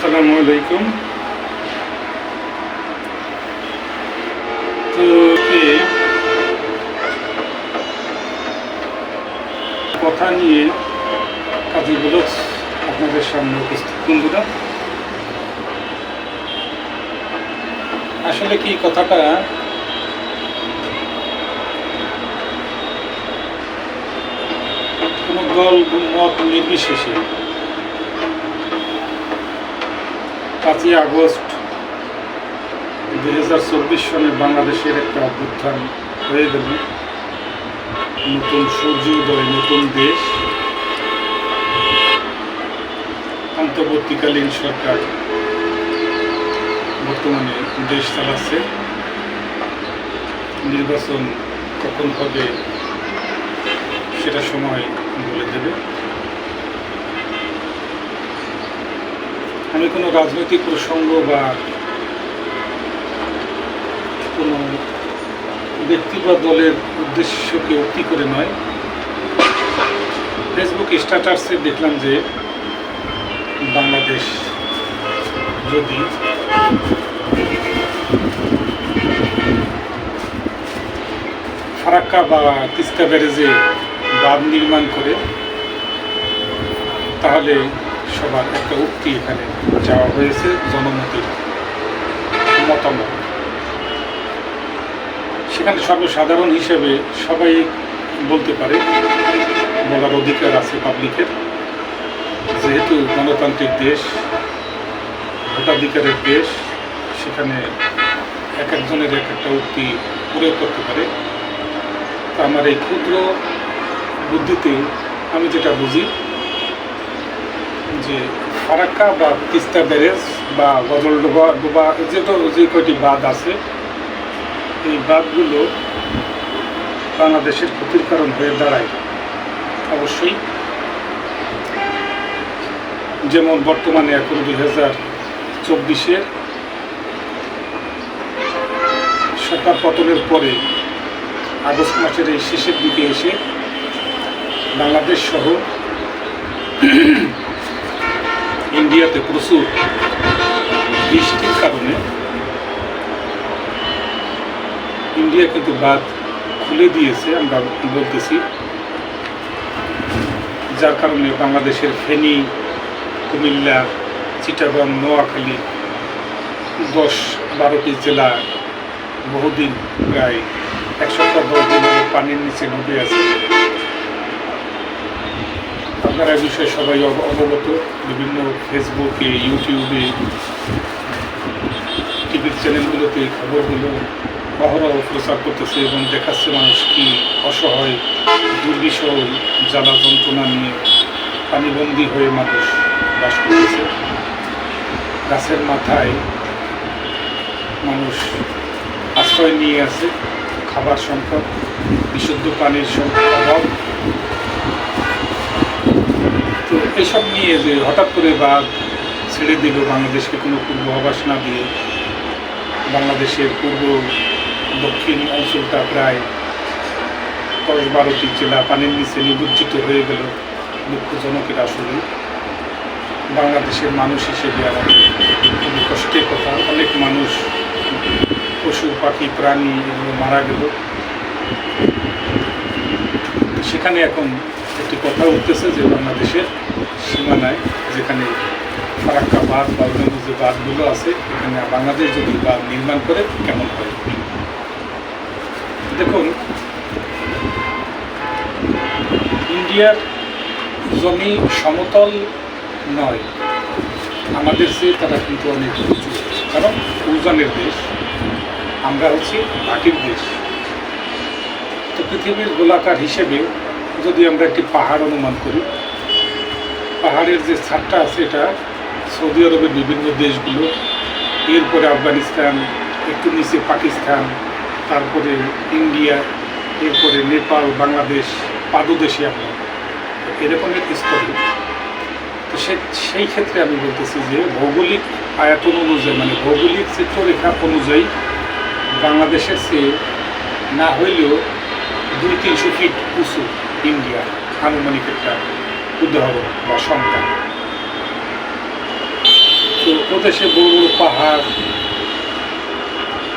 আসসালামু আলাইকুম। তো কথা নিয়ে কাজী ব্লগস আপনাদের সামনে উপস্থিত। বন্ধুরা, আসলে কি কথাটা? কোনো দল মত নির্বিশেষে পাঁচই আগস্ট দুই হাজার চব্বিশ সনে বাংলাদেশের একটা অভ্যুত্থান হয়ে গেল। নতুন সূর্য উদয়, নতুন দেশ। অন্তর্বর্তীকালীন সরকার বর্তমানে দেশ চালাচ্ছে। নির্বাচন কখন হবে সেটা সময় বলে দেবে। আমি কোনো রাজনৈতিক প্রসঙ্গ বা কোনো ব্যক্তি বা দলের উদ্দেশ্যকে অতি করে নয়। ফেসবুক স্ট্যাটাসে দেখলাম যে বাংলাদেশ যদি ফারাক্কা বা তিস্তা ব্যারেজে বাঁধ নির্মাণ করে, তাহলে সবার একটা উক্তি এখানে যাওয়া হয়েছে, জনমতের মতামত। সেখানে সর্বসাধারণ হিসেবে সবাই বলতে পারে, বলার অধিকার আছে পাবলিকের যেহেতু গণতান্ত্রিক দেশ, ভোটাধিকারের দেশ, সেখানে এক একজনের এক একটা উক্তি প্রয়োগ করতে পারে। আমার এই ক্ষুদ্র বুদ্ধিতে আমি যেটা বুঝি যে ফারাক্কা বা তিস্তা ব্যারেজ বা গজলডোবা ডোবা যেটা যে কয়টি বাঁধ আছে, এই বাঁধগুলো বাংলাদেশের ক্ষতির কারণ হয়ে দাঁড়ায়। অবশ্যই। যেমন বর্তমানে এখন দুই হাজার চব্বিশের সরকার পতনের পরে আগস্ট মাসের এই শেষের দিকে এসে বাংলাদেশ সহ ইন্ডিয়াতে প্রচুর বৃষ্টির কারণে ইন্ডিয়া কিন্তু বাদ খুলে দিয়েছে, আমরা বলতেছি। যার কারণে বাংলাদেশের ফেনী, কুমিল্লা, চিটাগং, নোয়াখালী দশ, বারোটি জেলা বহুদিন প্রায় এক সপ্তাহ দশ দিন পানির নিচে ডুবে আছে। আপনারা বিষয়ে সবাই অবগত। বিভিন্ন ফেসবুকে ইউটিউবে টিভির চ্যানেলগুলোতে খবরগুলো অহরহ প্রচার করতেছে এবং দেখাচ্ছে মানুষ কি অসহায়, দুর্বিষহ, জ্বালা যন্ত্রণা নিয়ে পানিবন্দী হয়ে মানুষ বাস করতেছে। গাছের মাথায় মানুষ আশ্রয় নিয়ে আছে, খাবার সংকট বিশুদ্ধ পানির সংকট অভাব। তো এসব নিয়ে যে হঠাৎ করে বাঘ ছেড়ে দিল বাংলাদেশকে কোনো পূর্বাভাস না দিয়ে, বাংলাদেশের পূর্ব দক্ষিণ অঞ্চলটা প্রায় দশ বারোটি জেলা পানির নিচে নিবজ্জিত হয়ে গেল দুঃখজনকের আসলে বাংলাদেশের মানুষ হিসেবে আমাদের খুবই কষ্টের কথা। অনেক মানুষ, পশু, পাখি, প্রাণী এগুলো মারা গেল। সেখানে এখন একটি কথা উঠতেছে যে বাংলাদেশের সীমানায় যেখানে ফারাক্কা বাঁধ বা অন্যান্য যে বাঁধগুলো আছে, এখানে বাংলাদেশ যদি বাঁধ নির্মাণ করে, কেমন হয়? দেখুন, ইন্ডিয়ার জমি সমতল নয়। আমাদের চেয়ে তারা কিন্তু অনেক উঁচু। কারণ উজানের দেশ, আমরা হচ্ছি মাটির দেশ। তো পৃথিবীর গোলাকার হিসেবে যদি আমরা একটি পাহাড় অনুমান করি, পাহাড়ের যে ছাদটা আছে এটা সৌদি আরবের বিভিন্ন দেশগুলো, এরপরে আফগানিস্তান, একটু নিচে পাকিস্তান, তারপরে ইন্ডিয়া, এরপরে নেপাল, বাংলাদেশ, পাদদেশে আমরা। এরকম এরকমের স্তরে। তো সে, সেই ক্ষেত্রে আমি বলতেছি যে ভৌগোলিক আয়তন অনুযায়ী মানে ভৌগোলিক চিত্ররেখা অনুযায়ী বাংলাদেশের চেয়ে না হইলেও দুই তিনশো ফিট উঁচু। ইন্ডিয়া আনুমানিক একটা উদ্ভাবন বা সংখ্যা। তো প্রদেশে বড় বড় পাহাড়,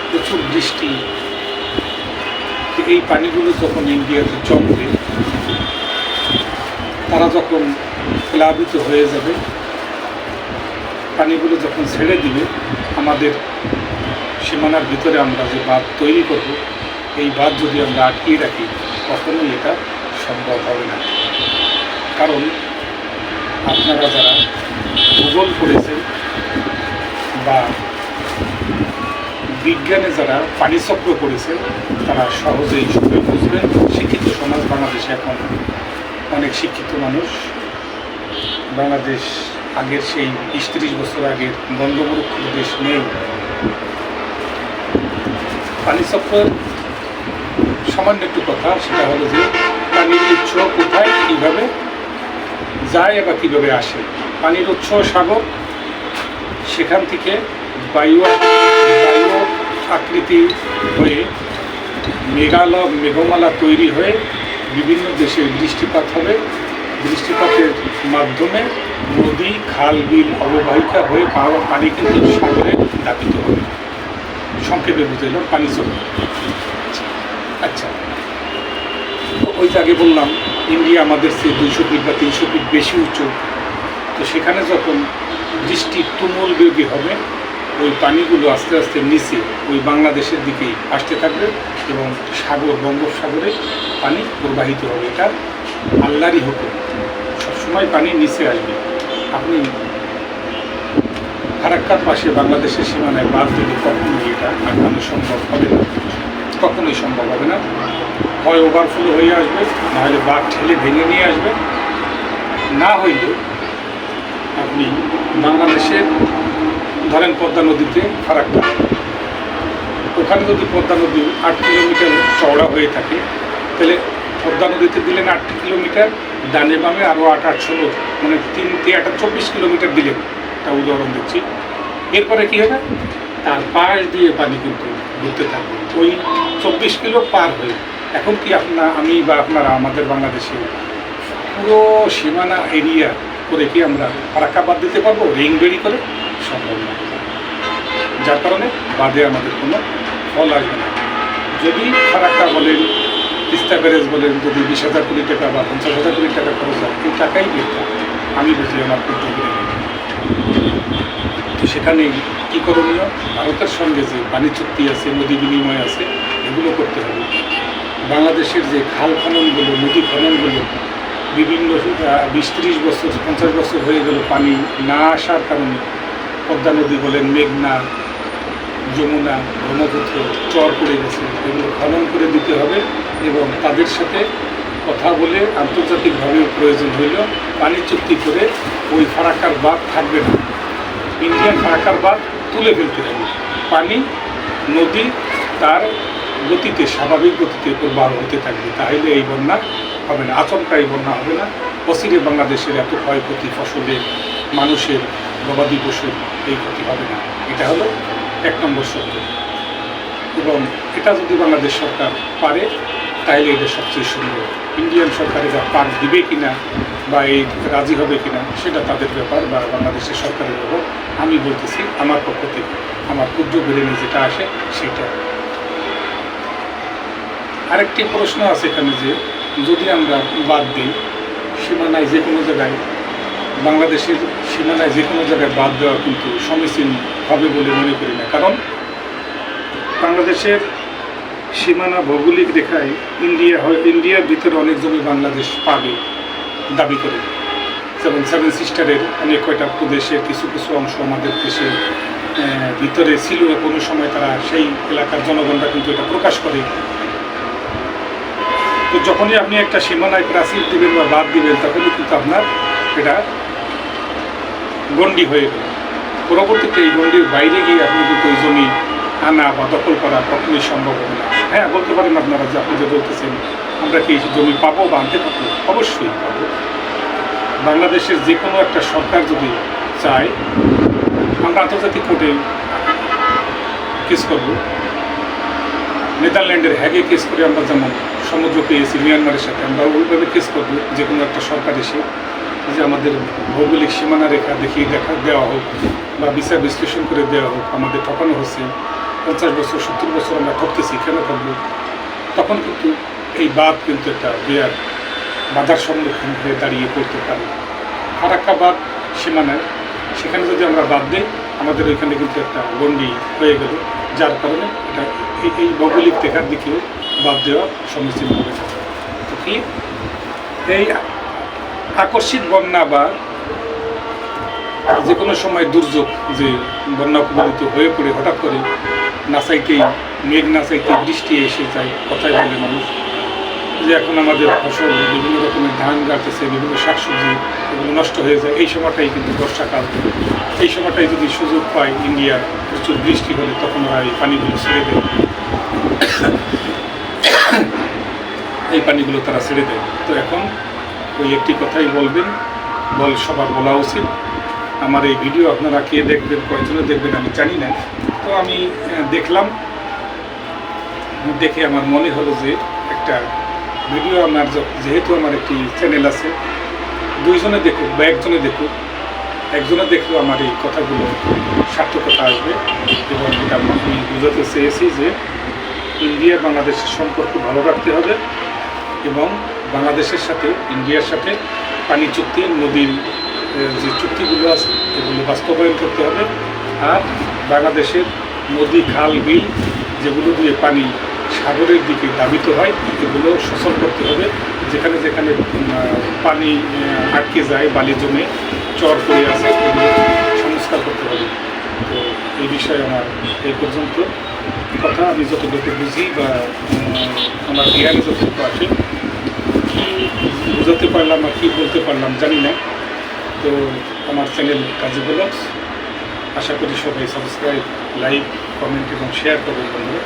প্রচুর বৃষ্টি। এই পানিগুলো যখন ইন্ডিয়াতে জমবে, তারা যখন প্লাবিত হয়ে যাবে, পানিগুলো যখন ছেড়ে দিবে, আমাদের সীমানার ভিতরে আমরা যে বাঁধ তৈরি করব, এই বাঁধ যদি আমরা আটকিয়ে রাখি, কখনোই এটা সম্ভব হবে না। কারণ আপনারা যারা ভূগোল পড়েছেন বা বিজ্ঞানে যারা পানিচক্র করেছেন তারা সহজেই সবাই বুঝবেন। শিক্ষিত সমাজ বাংলাদেশে এখন অনেক শিক্ষিত মানুষ। বাংলাদেশ আগের সেই বিশ বছর আগের বঙ্গবরুক্ষ দেশ নেই। পানিচক্রের সামান্য একটু কথা, সেটা হলো যে পানির উৎস কোথায়, কীভাবে যায় বা কীভাবে আসে। পানির উৎস সাগর, সেখান থেকে বায়ু বায়ু আকৃতি হয়ে মেঘাল মেঘমালা তৈরি হয়ে বিভিন্ন দেশে বৃষ্টিপাত হবে। বৃষ্টিপাতের মাধ্যমে নদী, খাল, বিল অববাহিকা হয়ে পানি কিন্তু সাগরে দাপিত হবে। সংক্ষেপে বুঝাইল পানি চলবে আচ্ছা। ওই যে আগে বললাম, ইন্ডিয়া আমাদের চেয়ে দুইশো ফিট বা তিনশো ফিট বেশি উঁচু। তো সেখানে যখন বৃষ্টি তুমুল বেগে হবে, ওই পানিগুলো আস্তে আস্তে নিচে ওই বাংলাদেশের দিকেই আসতে থাকবে এবং সাগর, বঙ্গোপসাগরে পানি প্রবাহিত হবে। এটা আল্লাহরই হুকুম। সবসময় পানি নিচে আসবে। আপনি ফারাক্কার পাশে বাংলাদেশের সীমানায় বাদ দিলে কখনোই এটা আটকানো সম্ভব হবে না। কখনোই সম্ভব হবে না। হয় ওভারফ্লো হয়ে আসবে, নাহলে বাঘ ঠেলে ভেঙে নিয়ে আসবে। না হইলে আপনি বাংলাদেশের ধরেন পদ্মা নদীতে ফারাক্কা ওখানে যদি পদ্মা নদী আট কিলোমিটার চওড়া হয়ে থাকে, তাহলে পদ্মা নদীতে দিলেন আট কিলোমিটার, ডানে বামে আরও আট আট, ষোলো মানে তিন আট চব্বিশ কিলোমিটার দিলেন। একটা উদাহরণ দিচ্ছি। এরপরে কী হবে? তার পাশ দিয়ে পানি কিন্তু ঘুরতে থাকবে। ওই চব্বিশ কিলো পার হয়ে। এখন কি আপনার, আমি বা আপনারা আমাদের বাংলাদেশে পুরো সীমানা এরিয়া করে কি আমরা ফারাক্কা বাদ দিতে পারব? রিং বেরি করে? সম্ভব না। যার কারণে বাদে আমাদের কোনো ফল আসবে না। যদি ফারাক্কা বলেন, তিস্তা ব্যারেজ বলেন, যদি বিশ হাজার কোটি টাকা বা পঞ্চাশ হাজার কোটি টাকা খরচ হয়, এই টাকাই বেরটা আমি বুঝি আমার করতে পারি তো সেখানে কী করণীয়? ভারতের সঙ্গে যে পানি চুক্তি আছে, নদী বিনিময় আছে, এগুলো করতে হবে। বাংলাদেশের যে খাল খননগুলো, নদী খননগুলো, বিভিন্ন বিশ ত্রিশ বছর, পঞ্চাশ বছর হয়ে গেল পানি না আসার কারণে। পদ্মা নদী বলেন মেঘনা, যমুনা, ব্রহ্মপুত্র, চর পড়ে গেছে। এগুলো খনন করে দিতে হবে এবং তাদের সাথে কথা বলে আন্তর্জাতিকভাবে প্রয়োজন হইল। পানি চুক্তি করে ওই ফারাক্কার বাঁধ থাকবে না। ইন্ডিয়ান ফারাক্কার বাঁধ তুলে ফেলতে হবে পানি, নদী তার গতিতে, স্বাভাবিক গতিতে প্রবাহ হতে থাকবে। তাহলে এই বন্যা হবে না, আচমকা এই বন্যা হবে না। অচিরে বাংলাদেশের এত ক্ষয়ক্ষতি ফসলের মানুষের গবাদি পশুর এই ক্ষতি হবে না। এটা হলো এক নম্বর সত্য এবং এটা যদি বাংলাদেশ সরকার পারে তাহলে এটা সবচেয়ে সুন্দর। ইন্ডিয়ান সরকার এটা পার দিবে কিনা বা এই রাজি হবে কিনা, সেটা তাদের ব্যাপার বা বাংলাদেশের সরকারের ব্যাপার। আমি বলতেছি, আমার পক্ষ থেকে আমার ক্ষুদ্র বেরেনে যেটা আসে, সেটা। আরেকটি প্রশ্ন আছে এখানে যে, যদি আমরা বাদ দিই, সীমানায় যে কোনো জায়গায়, বাংলাদেশের সীমানায় যে কোনো জায়গায় বাদ দেওয়া কিন্তু সমীচীন হবে বলে মনে করি না। কারণ বাংলাদেশের সীমানা ভৌগোলিক রেখায় ইন্ডিয়া হয়, ইন্ডিয়ার ভিতরে অনেক জমি বাংলাদেশ পাবে দাবি করে। যেমন সেভেন সিস্টারের অনেক কয়টা প্রদেশের কিছু কিছু অংশ আমাদের দেশে ভিতরে ছিল কোনো সময় তারা সেই এলাকার জনগণরা কিন্তু এটা প্রকাশ করে। তো যখনই আপনি একটা সীমানায় প্রাচীর দিবেন বা বাদ দিবেন, তখনই কিন্তু আপনার এটা গণ্ডি হয়ে গেল। পরবর্তীতে এই গণ্ডির বাইরে গিয়ে আপনি কিন্তু ওই জমি আনা বা দখল করা কখনোই সম্ভব হবে না। হ্যাঁ বলতে পারেন আপনারা যে আপনি যে বলতেছেন, আমরা কি জমি পাবো বা আনতে পারব? অবশ্যই পাবো। বাংলাদেশের যে কোনো একটা সরকার যদি চায়, আমরা আন্তর্জাতিক কোর্টে কেস করব। নেদারল্যান্ডের হ্যাগে কেস করে আমরা যেমন সমুদ্র পেয়েছি, মিয়ানমারের সাথে আমরা ওইভাবে কেস করব যে কোনো একটা সরকার এসে যে আমাদের ভৌগোলিক সীমানা রেখা দেখিয়ে দেখা, দেওয়া হোক বা বিচার বিশ্লেষণ করে দেওয়া হোক, আমাদের ঠকানো হচ্ছে। পঞ্চাশ বছর, সত্তর বছর আমরা ঠকতেছি কেন ঠকবো তখন কিন্তু এই বাদ কিন্তু একটা বিরাট বাধার সম্মুখীন হয়ে দাঁড়িয়ে পড়তে পারে। ফারাক্কা বাদ সীমানায়, সেখানে যদি আমরা বাদ দিই, আমাদের ওইখানে কিন্তু একটা গণ্ডি হয়ে গেল, যার কারণে এটা এই- ভৌগোলিক দেখার দিকেও বাদ দেওয়া সমীচীন হবে। তো কি? এই আকস্মিক বন্যা বা যে কোনো সময় দুর্যোগ যে বন্যা কবলিত হয়ে পড়ে, হঠাৎ করে নাচাইতেই মেঘ নাচাইতে বৃষ্টি এসে যায় কথায় বলে মানুষ। যে এখন আমাদের ফসল, বিভিন্ন রকমের ধান গাড়তেছে, বিভিন্ন শাকসবজি এগুলো নষ্ট হয়ে যায়। এই সময়টাই কিন্তু বর্ষাকাল। এই সময়টাই যদি সুযোগ পায় ইন্ডিয়া প্রচুর বৃষ্টি হলে, তখন ওরা এই পানিগুলো ছেড়ে দেয়। এই পানিগুলো তারা ছেড়ে দেয়। তো এখন ওই একটি কথাই বলবেন, বল সবার বলা উচিত। আমার এই ভিডিও আপনারা কে দেখবেন, কয়জনে দেখবেন আমি জানি না। তো আমি দেখলাম। দেখে আমার মনে হলো যে একটা ভিডিও আমার যেহেতু আমার একটি চ্যানেল আছে, দুইজনে দেখুক বা একজনে দেখুক, একজনে দেখলেও আমার এই কথাগুলো সার্থকতা আসবে এবং এটা আমি বুঝাতে চেয়েছি যে ইন্ডিয়া, বাংলাদেশের সম্পর্ক ভালো রাখতে হবে এবং বাংলাদেশের সাথে, ইন্ডিয়ার সাথে পানি চুক্তি, নদীর যে চুক্তিগুলো আছে, এগুলো বাস্তবায়ন করতে হবে। আর বাংলাদেশের নদী, খাল, বিল যেগুলো দিয়ে পানি সাগরের দিকে দাবিত হয়, এগুলো সচল করতে হবে। যেখানে যেখানে পানি আটকে যায়, বালি জমে, চর পড়ে আছে, এগুলো সংস্কার করতে হবে। তো এই বিষয়ে আমার এই পর্যন্ত কথা। আমি যতটুকু বুঝি বা আমার জ্ঞানে যতটুকু আসে কি বোঝাতে পারলাম আর কি বলতে পারলাম জানি না। তো আমার চ্যানেল কাজী ব্লগস। আশা করি সবাই সাবস্ক্রাইব লাইক কমেন্ট এবং শেয়ার করবেন বন্ধুরা।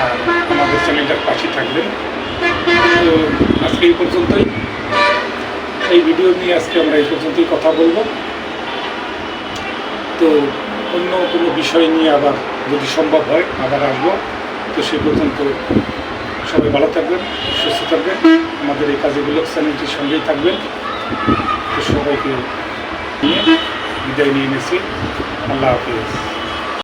আর আমাদের চ্যানেলটার পাশে থাকবেন। তো আজকে এই পর্যন্তই। এই ভিডিও নিয়ে আজকে আমরা এই পর্যন্তই কথা বলব। তো অন্য কোনো বিষয় নিয়ে আবার যদি সম্ভব হয়, আবার আসব। তো সে পর্যন্ত সবাই ভালো থাকবেন, সুস্থ থাকবেন। আমাদের এই কাজেগুলো চ্যানেলটির সঙ্গেই থাকবেন। সবাইকে নিয়ে বিদায় নিয়ে নিয়েছি আল্লাহ হাফিজ